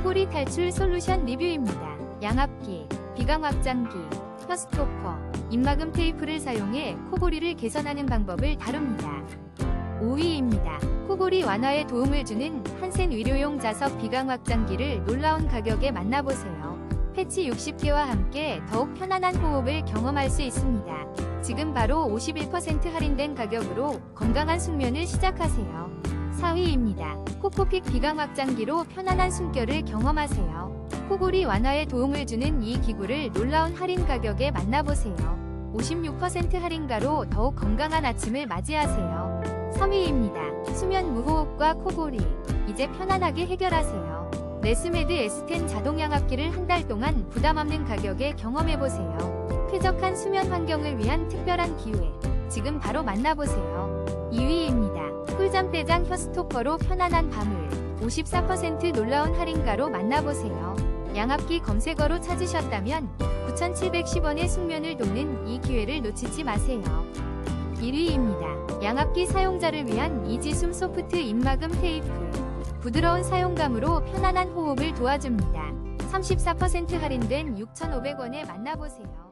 코골이 탈출 솔루션 리뷰입니다. 양압기, 비강 확장기, 혀스토퍼, 입막음 테이프를 사용해 코골이를 개선하는 방법을 다룹니다. 5위입니다. 코골이 완화에 도움을 주는 한센 의료용 자석 비강 확장기를 놀라운 가격에 만나보세요. 패치 60개와 함께 더욱 편안한 호흡을 경험할 수 있습니다. 지금 바로 51% 할인된 가격으로 건강한 숙면을 시작하세요. 4위입니다. 코코픽 비강 확장기로 편안한 숨결을 경험하세요. 코골이 완화에 도움을 주는 이 기구를 놀라운 할인 가격에 만나보세요. 56% 할인가로 더욱 건강한 아침을 맞이하세요. 3위입니다. 수면 무호흡과 코골이. 이제 편안하게 해결하세요. 레스메드 S10 자동 양압기를 한 달 동안 부담 없는 가격에 경험해보세요. 쾌적한 수면 환경을 위한 특별한 기회. 지금 바로 만나보세요. 2위입니다. 꿀잠 대장 혀스토퍼로 편안한 밤을 54% 놀라운 할인가로 만나보세요. 양압기 검색어로 찾으셨다면 9,710원의 숙면을 돕는 이 기회를 놓치지 마세요. 1위입니다. 양압기 사용자를 위한 이지숨 소프트 입막음 테이프. 부드러운 사용감으로 편안한 호흡을 도와줍니다. 34% 할인된 6,500원에 만나보세요.